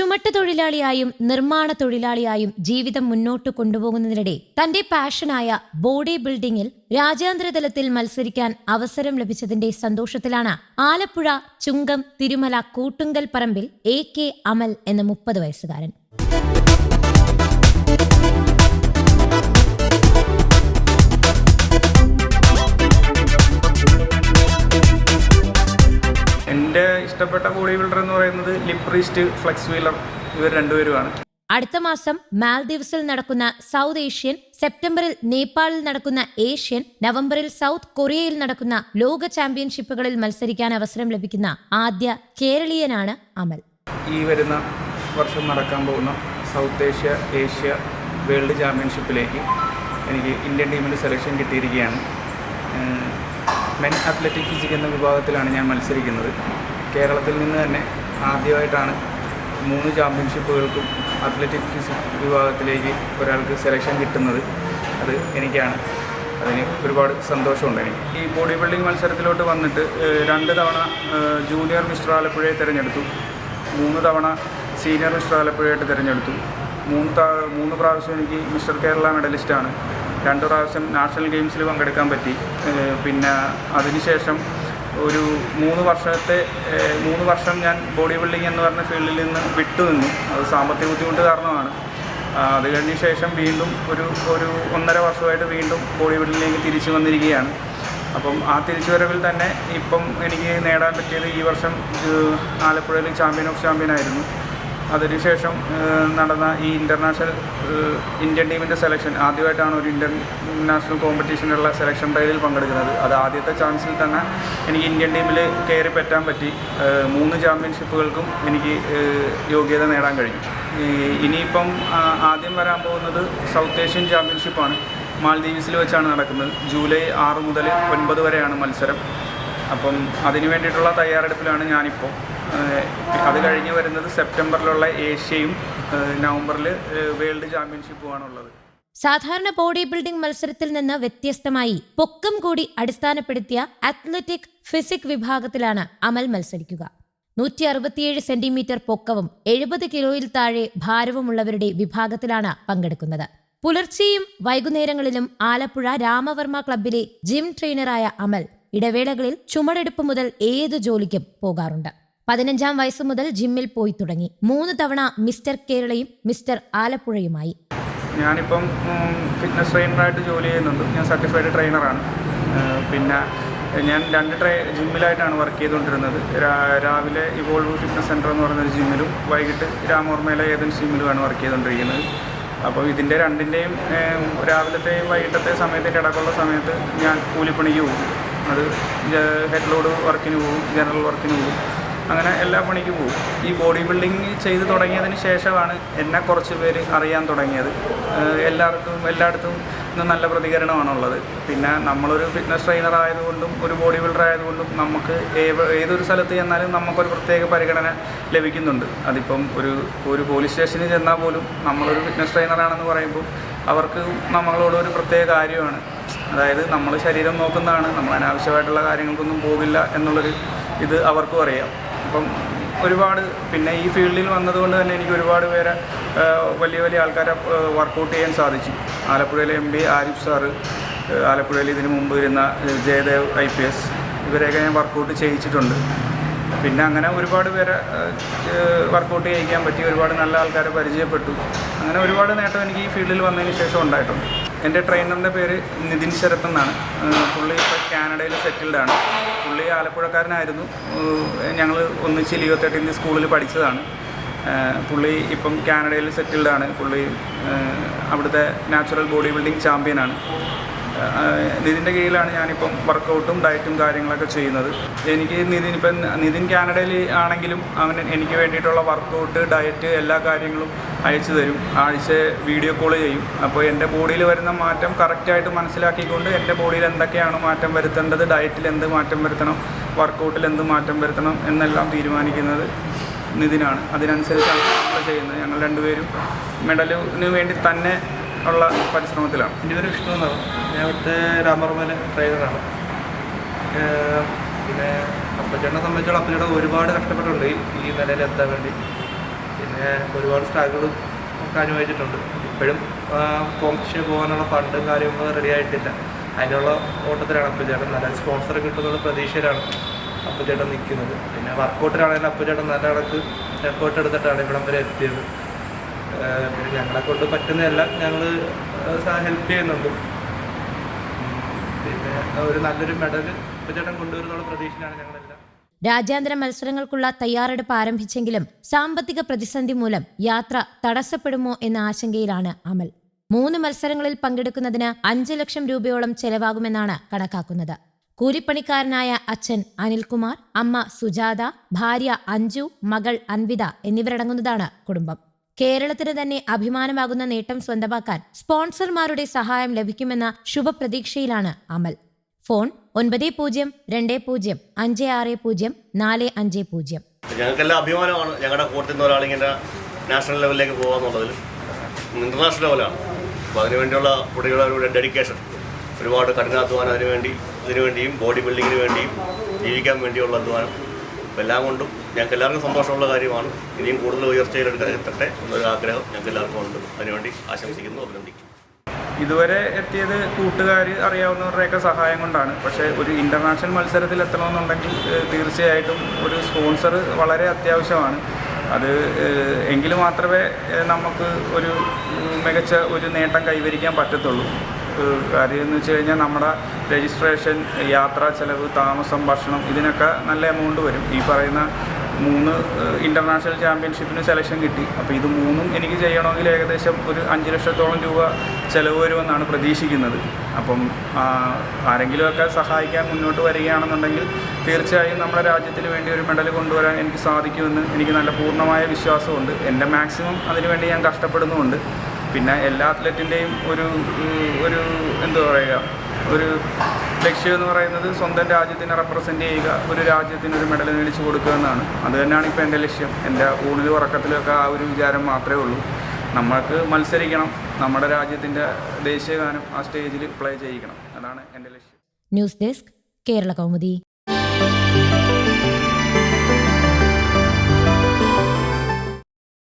ചുമട്ട് തൊഴിലാളിയായും നിർമ്മാണ തൊഴിലാളിയായും ജീവിതം മുന്നോട്ട് കൊണ്ടുപോകുന്നതിനിടെ തന്റെ പാഷനായ ബോഡി ബിൽഡിംഗിൽ രാജ്യാന്തര തലത്തിൽ മത്സരിക്കാൻ അവസരം ലഭിച്ചതിന്റെ സന്തോഷത്തിലാണ് ആലപ്പുഴ ചുങ്കം തിരുമല കൂട്ടുങ്കൽ പറമ്പിൽ എ കെ അമൽ എന്ന മുപ്പത് വയസ്സുകാരൻ. ഇഷ്ടപ്പെട്ട ബോഡി ബിൽഡർ എന്ന് പറയുന്നത് ലിപ്രീസ്റ്റ് ഫ്ലെക്സ് വീലർ ഇവർ രണ്ടുപേരുമാണ്. അടുത്ത മാസം മാൽദീവ്സിൽ നടക്കുന്ന സൗത്ത് ഏഷ്യൻ സെപ്റ്റംബറിൽ നേപ്പാളിൽ നടക്കുന്ന ഏഷ്യൻ നവംബറിൽ സൗത്ത് കൊറിയയിൽ നടക്കുന്ന ലോക ചാമ്പ്യൻഷിപ്പുകളിൽ മത്സരിക്കാൻ അവസരം ലഭിക്കുന്ന ആദ്യ കേരളീയനാണ് അമൽ. ഈ വരുന്ന വർഷം നടക്കാൻ പോകുന്ന സൗത്ത് ഏഷ്യ ഏഷ്യ വേൾഡ് ചാമ്പ്യൻഷിപ്പിലേക്ക് എനിക്ക് ഇന്ത്യൻ ടീമിൽ സെലക്ഷൻ കിട്ടിയിരിക്കുകയാണ്. മെൻ അത്ലറ്റിക് ഫിസിക് എന്ന വിഭാഗത്തിലാണ് ഞാൻ മത്സരിക്കുന്നത്. കേരളത്തിൽ നിന്ന് തന്നെ ആദ്യമായിട്ടാണ് മൂന്ന് ചാമ്പ്യൻഷിപ്പുകൾക്കും അത്ലറ്റിക് ഫിസിക് വിഭാഗത്തിലേക്ക് ഒരാൾക്ക് സെലക്ഷൻ കിട്ടുന്നത്. അത് എനിക്കാണ്. അതിന് ഒരുപാട് സന്തോഷമുണ്ട് എനിക്ക്. ഈ ബോഡി ബിൽഡിംഗ് മത്സരത്തിലോട്ട് വന്നിട്ട് രണ്ട് തവണ ജൂനിയർ മിസ്റ്റർ ആലപ്പുഴയെ തിരഞ്ഞെടുത്തു. മൂന്ന് തവണ സീനിയർ മിസ്റ്റർ ആലപ്പുഴയായിട്ട് തിരഞ്ഞെടുത്തു. മൂന്ന് മൂന്ന് പ്രാവശ്യം എനിക്ക് മിസ്റ്റർ കേരള മെഡലിസ്റ്റാണ് രണ്ട് പ്രാവശ്യം നാഷണൽ ഗെയിംസിൽ പങ്കെടുക്കാൻ പറ്റി. പിന്നെ അതിനുശേഷം ഒരു മൂന്ന് വർഷത്തെ മൂന്ന് വർഷം ഞാൻ ബോഡി ബിൽഡിംഗ് എന്ന് പറഞ്ഞ ഫീൽഡിൽ നിന്ന് വിട്ടുനിന്നു അത് സാമ്പത്തിക ബുദ്ധിമുട്ട് കാരണമാണ്. അത് കഴിഞ്ഞ ശേഷം വീണ്ടും ഒരു ഒരു ഒന്നര വർഷമായിട്ട് വീണ്ടും ബോഡി ബിൽഡിങ്ങിലേക്ക് തിരിച്ചു വന്നിരിക്കുകയാണ്. അപ്പം ആ തിരിച്ചുവരവിൽ തന്നെ ഇപ്പം എനിക്ക് നേടാൻ പറ്റിയത് ഈ വർഷം ആലപ്പുഴയിൽ ചാമ്പ്യൻ ഓഫ് ചാമ്പ്യൻ ആയിരുന്നു. അതിനുശേഷം നടന്ന ഈ ഇന്റർനാഷണൽ ഇന്ത്യൻ ടീമിന്റെ സെലക്ഷൻ ആദ്യമായിട്ടാണ് ഒരു ഇന്റർനാഷണൽ കോമ്പറ്റീഷനിലുള്ള സെലക്ഷൻ ട്രയലിൽ പങ്കെടുക്കുന്നത്. അത് ആദ്യത്തെ ചാൻസിൽ തന്നെ എനിക്ക് ഇന്ത്യൻ ടീമിൽ കയറി പറ്റാൻ പറ്റി. മൂന്ന് ചാമ്പ്യൻഷിപ്പുകൾക്കും എനിക്ക് യോഗ്യത നേടാൻ കഴിഞ്ഞു. ഇനിയിപ്പം ആദ്യം വരാൻ പോകുന്നത് സൗത്ത് ഏഷ്യൻ ചാമ്പ്യൻഷിപ്പാണ് മാൽദ്വീപ്സിൽ വെച്ചാണ് നടക്കുന്നത്. ജൂലൈ ആറ് മുതൽ ഒൻപത് വരെയാണ് മത്സരം. അപ്പം അതിനു വേണ്ടിയിട്ടുള്ള തയ്യാറെടുപ്പിലാണ് ഞാനിപ്പോൾ. അത് കഴിഞ്ഞ് വരുന്നത് സെപ്റ്റംബറിലുള്ള ഏഷ്യയും നവംബറിൽ വേൾഡ് ചാമ്പ്യൻഷിപ്പുമാണുള്ളത് സാധാരണ ബോഡി ബിൽഡിംഗ് മത്സരത്തിൽ നിന്ന് വ്യത്യസ്തമായി പൊക്കം കൂടി അടിസ്ഥാനപ്പെടുത്തിയ അത്ലറ്റിക് ഫിസിക് വിഭാഗത്തിലാണ് അമൽ മത്സരിക്കുക. നൂറ്റി അറുപത്തിയേഴ് സെന്റിമീറ്റർ പൊക്കവും എഴുപത് കിലോയിൽ താഴെ ഭാരവുമുള്ളവരുടെ വിഭാഗത്തിലാണ് പങ്കെടുക്കുന്നത്. പുലർച്ചെയും വൈകുന്നേരങ്ങളിലും ആലപ്പുഴ രാമവർമ്മ ക്ലബിലെ ജിം ട്രെയിനറായ അമൽ ഇടവേളകളിൽ ചുമടെടുപ്പ് മുതൽ ഏത് ജോലിക്കും പോകാറുണ്ട്. പതിനഞ്ചാം വയസ്സ് മുതൽ ജിമ്മിൽ പോയി തുടങ്ങി. മൂന്ന് തവണ മിസ്റ്റർ കേരളയും മിസ്റ്റർ ആലപ്പുഴയുമായി. ഞാനിപ്പം ഫിറ്റ്നസ് ട്രെയിനറായിട്ട് ജോലി ചെയ്യുന്നുണ്ട്. ഞാൻ സർട്ടിഫൈഡ് ട്രെയിനറാണ് പിന്നെ ഞാൻ രണ്ട് ട്രെ ജിമ്മിലായിട്ടാണ് വർക്ക് ചെയ്തുകൊണ്ടിരുന്നത്. രാവിലെ ഇവോൾവ് ഫിറ്റ്നസ് സെന്റർ എന്ന് പറയുന്ന ജിമ്മിലും വൈകിട്ട് രാമോർമയിലെ ഏതൻസ് ജിമ്മിലുമാണ് വർക്ക് ചെയ്തുകൊണ്ടിരിക്കുന്നത്. അപ്പോൾ ഇതിന്റെ രണ്ടിന്റെയും രാവിലത്തെയും വൈകിട്ടത്തെ സമയത്തിന്റെ ഇടക്കുള്ള സമയത്ത് ഞാൻ കൂലിപ്പണിക്ക് പോകും. അത് ഹെഡ് ലോഡ് വർക്കിന് പോകും ജനറൽ വർക്കിന് പോകും. അങ്ങനെ എല്ലാ പണിക്കും പോകും. ഈ ബോഡി ബിൽഡിങ് ചെയ്ത് തുടങ്ങിയതിന് ശേഷമാണ് എന്നെ കുറച്ച് പേര് അറിയാൻ തുടങ്ങിയത്. എല്ലാവർക്കും എല്ലായിടത്തും നല്ല പ്രതികരണമാണുള്ളത്. പിന്നെ നമ്മളൊരു ഫിറ്റ്നസ് ട്രെയിനർ ആയതുകൊണ്ടും ഒരു ബോഡി ബിൽഡർ ആയതുകൊണ്ടും നമുക്ക് ഏതൊരു സ്ഥലത്ത് ചെന്നാലും നമുക്കൊരു പ്രത്യേക പരിഗണന ലഭിക്കുന്നുണ്ട്. അതിപ്പം ഒരു ഒരു പോലീസ് സ്റ്റേഷനിൽ ചെന്നാൽ പോലും നമ്മളൊരു ഫിറ്റ്നസ് ട്രെയിനറാണെന്ന് പറയുമ്പോൾ അവർക്ക് നമ്മളോട് ഒരു പ്രത്യേക കാര്യമാണ്. അതായത് നമ്മൾ ശരീരം നോക്കുന്നതാണ് നമ്മൾ അനാവശ്യമായിട്ടുള്ള കാര്യങ്ങൾക്കൊന്നും പോകില്ല എന്നുള്ളൊരു ഇത് അവർക്കും അറിയാം. അപ്പം ഒരുപാട് പിന്നെ ഈ ഫീൽഡിൽ വന്നതുകൊണ്ട് തന്നെ എനിക്ക് ഒരുപാട് പേരെ വലിയ വലിയ ആൾക്കാരെ വർക്കൗട്ട് ചെയ്യാൻ സാധിച്ചു. ആലപ്പുഴയിലെ എം പി ആരിഫ് സാറ് ആലപ്പുഴയിൽ ഇതിനു മുമ്പ് ഇരുന്ന ജയദേവ് ഐ പി എസ് ഇവരെയൊക്കെ ഞാൻ വർക്കൗട്ട് ചെയ്യിച്ചിട്ടുണ്ട്. പിന്നെ അങ്ങനെ ഒരുപാട് പേരെ വർക്കൗട്ട് ചെയ്യിക്കാൻ പറ്റി ഒരുപാട് നല്ല ആൾക്കാരെ പരിചയപ്പെട്ടു. അങ്ങനെ ഒരുപാട് നേട്ടം എനിക്ക് ഈ ഫീൽഡിൽ വന്നതിന് ശേഷം ഉണ്ടായിട്ടുണ്ട്. എന്റെ ട്രെയിനറിന്റെ പേര് നിതിൻ ശരത് എന്നാണ്. പുള്ളി ഇപ്പോൾ കാനഡയിൽ സെറ്റിൽഡാണ് പുള്ളി ആലപ്പുഴക്കാരനായിരുന്നു. ഞങ്ങൾ ഒന്നിച്ച് ലിയോ തേട്ടീന്റെ സ്കൂളിൽ പഠിച്ചതാണ്. പുള്ളി ഇപ്പം കാനഡയിൽ സെറ്റിൽഡാണ് പുള്ളി അവിടുത്തെ നാച്ചുറൽ ബോഡി ബിൽഡിംഗ് ചാമ്പ്യനാണ് നിതിന്റെ കീഴിലാണ് ഞാനിപ്പം വർക്കൗട്ടും ഡയറ്റും കാര്യങ്ങളൊക്കെ ചെയ്യുന്നത്. എനിക്ക് നിതിൻ ഇപ്പം നിതിൻ കാനഡയിൽ ആണെങ്കിലും അവൻ എനിക്ക് വേണ്ടിയിട്ടുള്ള വർക്കൗട്ട് ഡയറ്റ് എല്ലാ കാര്യങ്ങളും അയച്ചു തരും. ആഴ്ച വീഡിയോ കോൾ ചെയ്യും. അപ്പോൾ എന്റെ ബോഡിയിൽ വരുന്ന മാറ്റം കറക്റ്റായിട്ട് മനസ്സിലാക്കിക്കൊണ്ട് എന്റെ ബോഡിയിൽ എന്തൊക്കെയാണ് മാറ്റം വരുത്തേണ്ടത് ഡയറ്റിൽ എന്ത് മാറ്റം വരുത്തണം വർക്കൗട്ടിൽ എന്ത് മാറ്റം വരുത്തണം എന്നെല്ലാം തീരുമാനിക്കുന്നത് നിതിനാണ്. അതിനനുസരിച്ചാണ് ചെയ്യുന്നത്. ഞങ്ങൾ രണ്ടുപേരും മെഡലിന് വേണ്ടി തന്നെ ഉള്ള പരിശ്രമത്തിലാണ്. എന്റെ വിഷ്ണു എന്നാണ് ഞാൻ ഇവിടുത്തെ രാമർമല ട്രെയിനറാണ് പിന്നെ അപ്പച്ചേട്ടനെ സംബന്ധിച്ചോളം അപ്പച്ചേട്ടൻ ഒരുപാട് കഷ്ടപ്പെട്ടിട്ടുണ്ട് ഈ- നിലയിൽ എത്താൻ വേണ്ടി. പിന്നെ ഒരുപാട് സ്ട്രഗിളും ഒക്കെ അനുഭവിച്ചിട്ടുണ്ട്. ഇപ്പോഴും കോമ്പറ്റീഷന് പോകാനുള്ള ഫണ്ടും കാര്യങ്ങളും റെഡി ആയിട്ടില്ല. അതിനുള്ള ഓട്ടത്തിലാണ് അപ്പച്ചേട്ടൻ. നല്ല സ്പോൺസർ കിട്ടുന്നുള്ള പ്രതീക്ഷയിലാണ് അപ്പച്ചേട്ടൻ നിൽക്കുന്നത്. പിന്നെ വർക്കൗട്ടിലാണെങ്കിലും അപ്പച്ചേട്ടൻ നല്ല കണക്ക് എഫേർട്ട് എടുത്തിട്ടാണ് ഇവിടം വരെ എത്തിയത്. പിന്നെ ഞങ്ങളെ കൊണ്ട് പറ്റുന്നതെല്ലാം ഞങ്ങൾ ഹെൽപ്പ് ചെയ്യുന്നുണ്ട്. പിന്നെ ഒരു നല്ലൊരു മെഡൽ അപ്പുചേട്ടൻ കൊണ്ടുവരുന്നുള്ള പ്രതീക്ഷയിലാണ് ഞങ്ങളെല്ലാം. രാജ്യാന്തര മത്സരങ്ങൾക്കുള്ള തയ്യാറെടുപ്പ് ആരംഭിച്ചെങ്കിലും സാമ്പത്തിക പ്രതിസന്ധി മൂലം യാത്ര തടസ്സപ്പെടുമോ എന്ന ആശങ്കയിലാണ് അമൽ. മൂന്ന് മത്സരങ്ങളിൽ പങ്കെടുക്കുന്നതിന് അഞ്ച് ലക്ഷം രൂപയോളം ചെലവാകുമെന്നാണ് കണക്കാക്കുന്നത്. കൂലിപ്പണിക്കാരനായ അച്ഛൻ അനിൽകുമാർ അമ്മ സുജാത ഭാര്യ അഞ്ജു മകൾ അൻവിത എന്നിവരടങ്ങുന്നതാണ് കുടുംബം. കേരളത്തിന് തന്നെ അഭിമാനമാകുന്ന നേട്ടം സ്വന്തമാക്കാൻ സ്പോൺസർമാരുടെ സഹായം ലഭിക്കുമെന്ന ശുഭപ്രതീക്ഷയിലാണ് അമൽ. ഫോൺ ഒൻപത് പൂജ്യം രണ്ട് പൂജ്യം അഞ്ച് ആറ് പൂജ്യം നാല് അഞ്ച് പൂജ്യം. ഞങ്ങൾക്കെല്ലാം അഭിമാനമാണ് ഞങ്ങളുടെ കോർട്ടിൽ നിന്ന് ഒരാളിങ്ങനെ നാഷണൽ ലെവലിലേക്ക് പോകാന്നുള്ളതിൽ. ഇന്റർനാഷണൽ ലെവലാണ്. അപ്പോൾ അതിനുവേണ്ടിയുള്ള കുട്ടികളുടെ ഡെഡിക്കേഷൻ ഒരുപാട് കഠിനാധ്വാനം അതിനുവേണ്ടി ഇതിനുവേണ്ടിയും ബോഡി ബിൽഡിങ്ങിന് വേണ്ടിയും ജീവിക്കാൻ വേണ്ടിയുള്ള അധ്വാനം. അപ്പോൾ എല്ലാം കൊണ്ടും ഞങ്ങൾക്ക് എല്ലാവർക്കും സന്തോഷമുള്ള കാര്യമാണ്. ഇനിയും കൂടുതൽ ഉയർച്ചയിലെടുക്കാൻ എത്തട്ടെ എന്നൊരു ആഗ്രഹം ഞങ്ങൾക്ക് എല്ലാവർക്കും ഉണ്ട്. അതിനുവേണ്ടി ആശംസിക്കുന്നു അഭിനന്ദിക്കുന്നു. ഇതുവരെ എത്തിയത് കൂട്ടുകാർ അറിയാവുന്നവരുടെയൊക്കെ സഹായം കൊണ്ടാണ്. പക്ഷേ ഒരു ഇന്റർനാഷണൽ മത്സരത്തിൽ എത്തണമെന്നുണ്ടെങ്കിൽ തീർച്ചയായിട്ടും ഒരു സ്പോൺസർ വളരെ അത്യാവശ്യമാണ്. അത് എങ്കിൽ മാത്രമേ നമുക്ക് ഒരു മികച്ച ഒരു നേട്ടം കൈവരിക്കാൻ പറ്റത്തുള്ളൂ. കാര്യം എന്ന് വെച്ച് കഴിഞ്ഞാൽ നമ്മുടെ രജിസ്ട്രേഷൻ യാത്രാ ചെലവ് താമസം ഭക്ഷണം ഇതിനൊക്കെ നല്ല എമൗണ്ട് വരും. ഈ പറയുന്ന മൂന്ന് ഇന്റർനാഷണൽ ചാമ്പ്യൻഷിപ്പിന് സെലക്ഷൻ കിട്ടി. അപ്പോൾ ഇത് മൂന്നും എനിക്ക് ചെയ്യണമെങ്കിൽ ഏകദേശം ഒരു അഞ്ച് ലക്ഷത്തോളം രൂപ ചിലവ് വരുമെന്നാണ് പ്രതീക്ഷിക്കുന്നത്. അപ്പം ആരെങ്കിലുമൊക്കെ സഹായിക്കാൻ മുന്നോട്ട് വരികയാണെന്നുണ്ടെങ്കിൽ തീർച്ചയായും നമ്മുടെ രാജ്യത്തിന് വേണ്ടി ഒരു മെഡൽ കൊണ്ടുവരാൻ എനിക്ക് സാധിക്കുമെന്ന് എനിക്ക് നല്ല പൂർണമായ വിശ്വാസമുണ്ട്. എന്റെ മാക്സിമം അതിനുവേണ്ടി ഞാൻ കഷ്ടപ്പെടുന്നുമുണ്ട്. പിന്നെ എല്ലാ അത്ലറ്റിന്റെയും ഒരു ഒരു എന്താ പറയുക ഒരു ലക്ഷ്യം എന്ന് പറയുന്നത് സ്വന്തം രാജ്യത്തിനെ റെപ്രസെന്റ് ചെയ്യുക ഒരു രാജ്യത്തിന് ഒരു മെഡൽ മേടിച്ച് കൊടുക്കുക എന്നാണ്. അത് തന്നെയാണ് ഇപ്പോൾ എന്റെ ലക്ഷ്യം. എന്റെ ഊണിലും ഉറക്കത്തിലൊക്കെ ആ ഒരു വിചാരം മാത്രമേ ഉള്ളൂ. നമ്മൾക്ക് മത്സരിക്കണം. നമ്മുടെ രാജ്യത്തിന്റെ ദേശീയഗാനം ആ സ്റ്റേജിൽ പ്ലേ ചെയ്യിക്കണം. അതാണ് എന്റെ ലക്ഷ്യം. News desk Kerala Kaumudi.